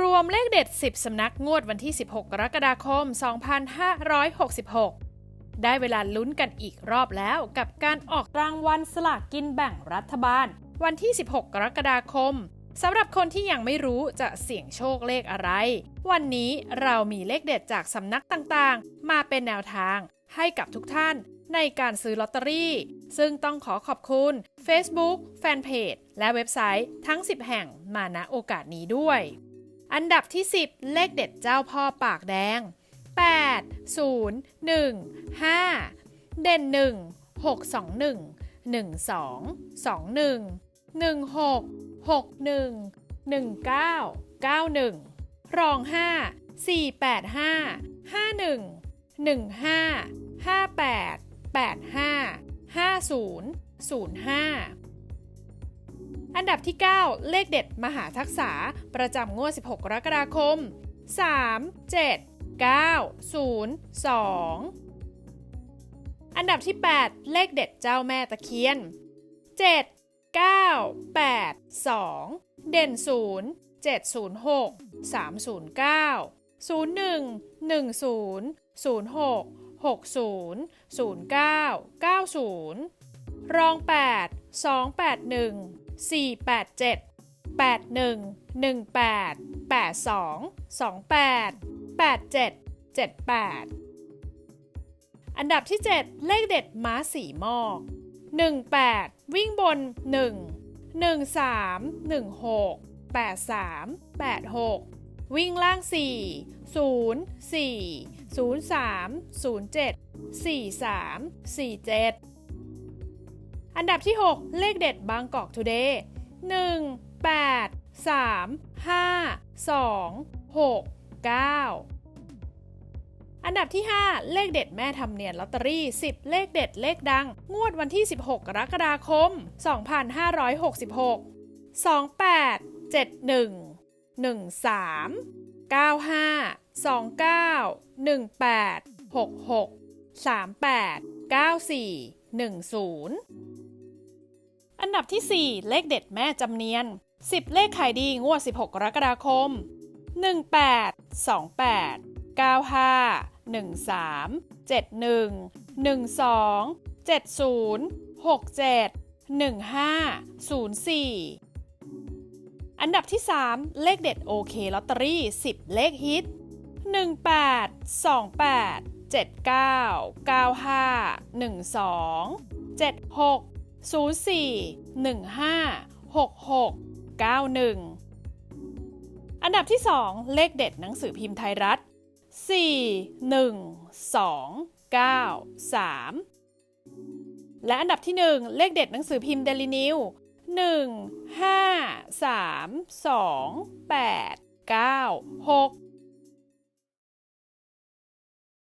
รวมเลขเด็ด 10 สำนักงวดวันที่ 16 กรกฎาคม 2566 ได้เวลาลุ้นกันอีกรอบแล้วกับการออกรางวัลสลากกินแบ่งรัฐบาล วันที่ 16 กรกฎาคมสำหรับคนที่ยังไม่รู้จะเสี่ยงโชคเลขอะไร วันนี้เรามีเลขเด็ดจากสำนักต่างๆ มาเป็นแนวทางให้กับทุกท่านในการซื้อลอตเตอรี่ ซึ่งต้องขอขอบคุณ Facebook แฟนเพจและเว็บไซต์ทั้ง 10 แห่งมาณโอกาสนี้ด้วย อันดับที่ 10 เลขเด็ดเจ้าพ่อปากแดง 8 0 1 5 เด่น 1 6 2 1 1 2 2 1 1 6 6 1 1 9 9 1 รอง 5 4 8 5 5 1 1 5 58 85 50 05 อันดับที่ 9 เลขเด็ดมหาทักษะประจำงวด 16 กรกฎาคม 3 7 9 0 2 อันดับที่ 8 เลขเด็ดเจ้าแม่ตะเคียน 7 9 8 2 เด่น 0 706 309 01 10 06 60 09 90 รอง 8 281 487 81 18 82 28 87 78 อันดับที่ 7 เลขเด็ดม้าสีมอก 18 วิ่งบน 1 13 16 83 86 วิ่งล่าง 4 0 4 03 07 43 47 อันดับที่ 6 เลขเด็ดบางกอกทูเดย์1 8 3 5 2 6 9 อันดับที่ 5 เลขเด็ดแม่ทำเนียนลอตเตอรี่ 10 เลขเด็ดเลขดัง งวดวันที่ 16 กรกฎาคม 2566 28 71 13 95 29 18 66 38 94 10 อันดับที่ 4 เลขเด็ดแม่จำเนียน 10 เลขขายดีงวด 16 กรกฎาคม 18 28 95 13 71 12 70 67 15 04 อันดับที่ 3 เลขเด็ดโอเคลอตเตอรี่ 10 เลขฮิต 18 28 79 95 12 76 04 15 66 91 อันดับที่ 2 เลขเด็ดหนังสือพิมพ์ไทยรัฐ 4 1 2 9 3 และอันดับที่ 1 เลขเด็ดหนังสือพิมพ์เดลินิว1 5 3 2 8 9 6